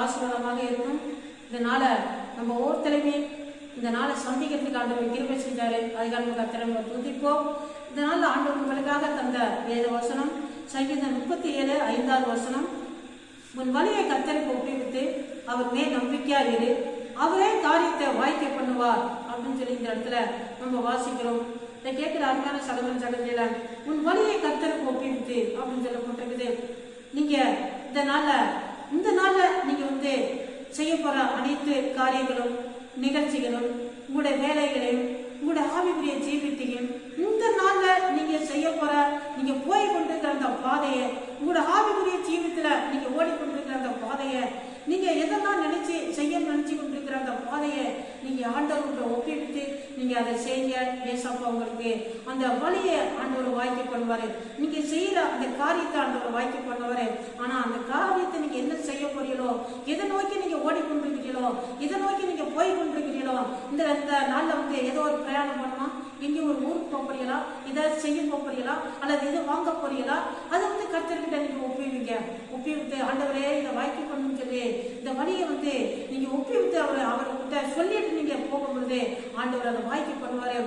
ஆசீர்வாதமாக இருக்கும். இதனால நம்ம ஒவ்வொருத்தலையுமே இந்த நாளை சந்திக்கிறதுக்கு ஆண்டவர் கிருபை செஞ்சாரு அதுக்காக நம்ம கர்த்தரை நம்ம துதிப்போம். இதனால் ஆண்டவர் உங்களுக்காக தந்த வேத வசனம் சங்கீதம் முப்பத்தி ஏழு ஐந்தாவது வசனம். உன் வழியை கத்தருக்கு ஒப்பிவிட்டு அவர் மே நம்பிக்கையா இரு. அவரே காரியத்தை வாய்க்க பண்ணுவார் அப்படின்னு சொல்லி இந்த இடத்துல நம்ம வாசிக்கிறோம். இதை கேட்கிற அருமையான சகோதரன் சகோதரியில உன் வழியை கத்தருக்கு ஒப்பிவிட்டு அப்படின்னு சொல்லப்பட்டிருக்குது. நீங்க இந்த நாள்ல இந்த நாள்ல நீங்க வந்து செய்ய போற அனைத்து காரியங்களும் நிகழ்ச்சிகளும் உங்களுடைய வேலைகளையும் உங்களுடைய ஆவிக்குரிய ஜீவித்தையும் இந்த நாள்ல நீங்க செய்ய போற நீங்க போய் கொண்டிருக்கிற அந்த பாதையை உங்களோட ஆவிக்குரிய ஜீவித்துல நீங்க ஓடிக்கொண்டிருக்கிற அந்த பாதையை நீங்க எதெல்லாம் நினைச்சு செய்ய நினைச்சு கொண்டிருக்கிற அந்த பாதையை நீங்க ஆண்டவர்கிட்ட ஒப்பிவிட்டு நீங்க அதை செய்ய ஏசப்பா உங்களுக்கு அந்த வழியை ஆண்டவர் வாய்க்கு பண்ணுவாரு. நீங்க செய்யற காரியத்தை ஆண்டவர் வாய்க்கு பண்ணுவாரு ஆனா அந்த காரியத்தை நீங்க என்ன செய்ய போறீங்களோ எதை நோக்கி நீங்க ஓடிக்கொண்டிருக்கிறீங்களோ எதை நோக்கி நீங்க போய் கொண்டிருக்கிறீங்களோ இந்த இந்த நாள்ல வந்து ஏதோ ஒரு பிரயாணம் பண்ணுமா? எங்கேயும் ஒரு ஊருக்கு போக போறீங்களா இதை செய்ய போக போறீங்களா அல்லது இதை வாங்க போறீங்களா அதை வந்து கத்தர்கிட்ட நீங்க ஒப்பிவிங்க. ஒப்பிவிட்டு ஆண்டவரே இதை வாய்க்கு பண்ணணும்னு சொல்லி. இந்த வழியை வந்து நீங்க ஒப்பிவிட்டு அவர் அவர்கிட்ட சொல்லிட்டு நீங்க போகும்பொழுது ஆண்டவர் அதை வாய்க்கு பண்ணுவாரு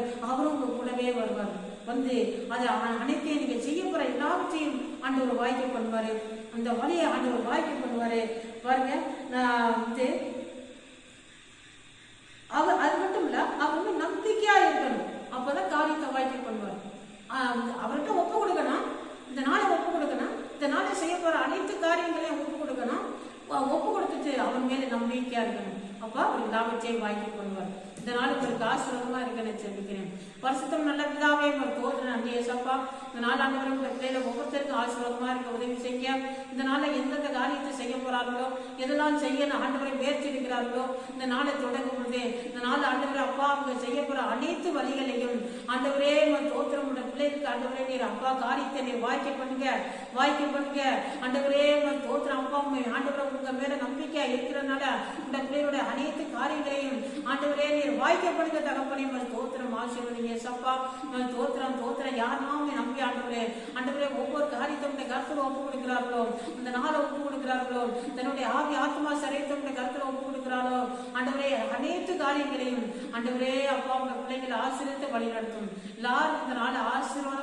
வந்து அதை அனைத்தையும் நீங்க செய்ய போற எல்லாவற்றையும் ஆண்டவர் வாய்க்க பண்ணுவாரு. அந்த வழியை ஆண்டவர் வாய்க்க பண்ணுவாரு. பாருங்க நான் வந்து அவர் அது மட்டும் இல்ல அவர் வந்து நம்பிக்கையா இருக்கணும். அப்பதான் காரியத்தை வாய்க்க பண்ணுவார். அவர்கிட்ட ஒப்பு கொடுக்கணும். இந்த நாளை ஒப்பு கொடுக்கணும். இந்த நாளை செய்ய போற அனைத்து காரியங்களையும் ஒப்பு கொடுக்கணும். ஒப்பு கொடுத்துட்டு அவன் மேல நம்பிக்கையா இருக்கணும். அப்பா அவர் எல்லாவற்றையும் வாங்கி பண்ணுவார் இந்த நாள் உங்களுக்கு இருக்க நான் தெரிவிக்கிறேன் வருஷத்தும் நல்ல பிதாவே ஒரு தோற்ற நன்றி ஏசப்பா இந்த நாள் அனைவரும் பிள்ளைகள் ஒவ்வொருத்தருக்கும் ஆசீர்வாதமா இருக்க உதவி செய்ய இந்த நாள்ல எந்தெந்த காரியத்தை செய்ய போறார்களோ எதெல்லாம் செய்ய ஆண்டவரை முயற்சி இருக்கிறார்களோ இந்த நாளை தொடங்கும் பொழுது இந்த நாள் ஆண்டவர் அப்பா அவங்க செய்ய போற அனைத்து வழிகளையும் ஆண்டவரே உங்கள் தோற்றம் உள்ள பிள்ளைகளுக்கு ஆண்டவரே நீர் அப்பா காரியத்தை நீர் வாய்க்க பண்ணுங்க. வாய்க்க பண்ணுங்க. ஆண்டவரே உங்க உங்க ஆண்டவரை உங்க மேல நம்பிக்கையா இருக்கிறதுனால இந்த பிள்ளைகளுடைய அனைத்து காரியங்களையும் ஆண்டவரே நீர் வாய்க்கப்படுத்த தகப்பனே உங்க தோத்திரம் ஆசீர்வதிங்க. சப்பா தோத்திரம் தோத்திரம் யாருனாமே நம்பி ஆண்டவரே. ஆண்டவரே ஒவ்வொரு காரியத்தை கருத்துல ஒப்பு கொடுக்கிறார்களோ அந்த நாளை ஒப்பு கொடுக்கிறார்களோ தன்னுடைய ஆவி ஆத்மா சரீரத்தை கருத்துல ஒப்பு கொடுக்கிறாரோ ஆண்டவரே அனைத்து காரியங்களையும் ஆண்டவரே அப்பா உங்க பிள்ளைகளை ஆசிரியத்தை வழிநடத்தும். எல்லாரும் இந்த நாள் ஆசீர்வாதம்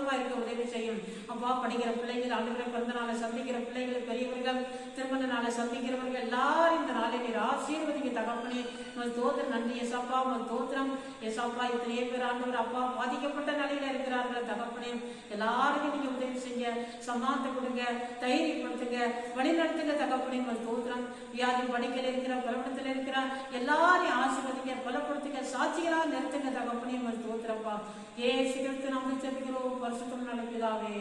செய்யும். அப்பா படிக்கிற பிள்ளைகள் ஆண்டுகிற பிறந்த நாளை சந்திக்கிற பிள்ளைகள் பெரியவர்கள் திருமண நாளை சந்திக்கிறவர்கள் எல்லாரும் இந்த நாளை நீர் ஆசீர்வதிங்க தகப்பனே. உங்கள் தோத்திரம் நன்றி எசப்பா உங்கள் தோத்திரம் எசப்பா இத்தனையே பேர் ஆண்டவர் அப்பா பாதிக்கப்பட்ட நிலையில இருக்கிறார்கள் தகப்பனே. எல்லாருக்கும் நீங்க உதவி செய்ய சமாளத்தை கொடுங்க தைரியப்படுத்துங்க வழிநடத்துங்க தகப்பனே. உங்கள் தோத்திரம் வியாதி படிக்கல இருக்கிற பலவனத்தில் இருக்கிற எல்லாரையும் ஆசீர்வதிங்க பலப்படுத்துங்க சாதி நிறுத்துங்க தகப்பனே உங்கள் தோத்திரப்பா ஏ சிகரத்து நம்ம ஜெபிக்கிறோம் பரிசுத்தம் நல்ல பிதாவே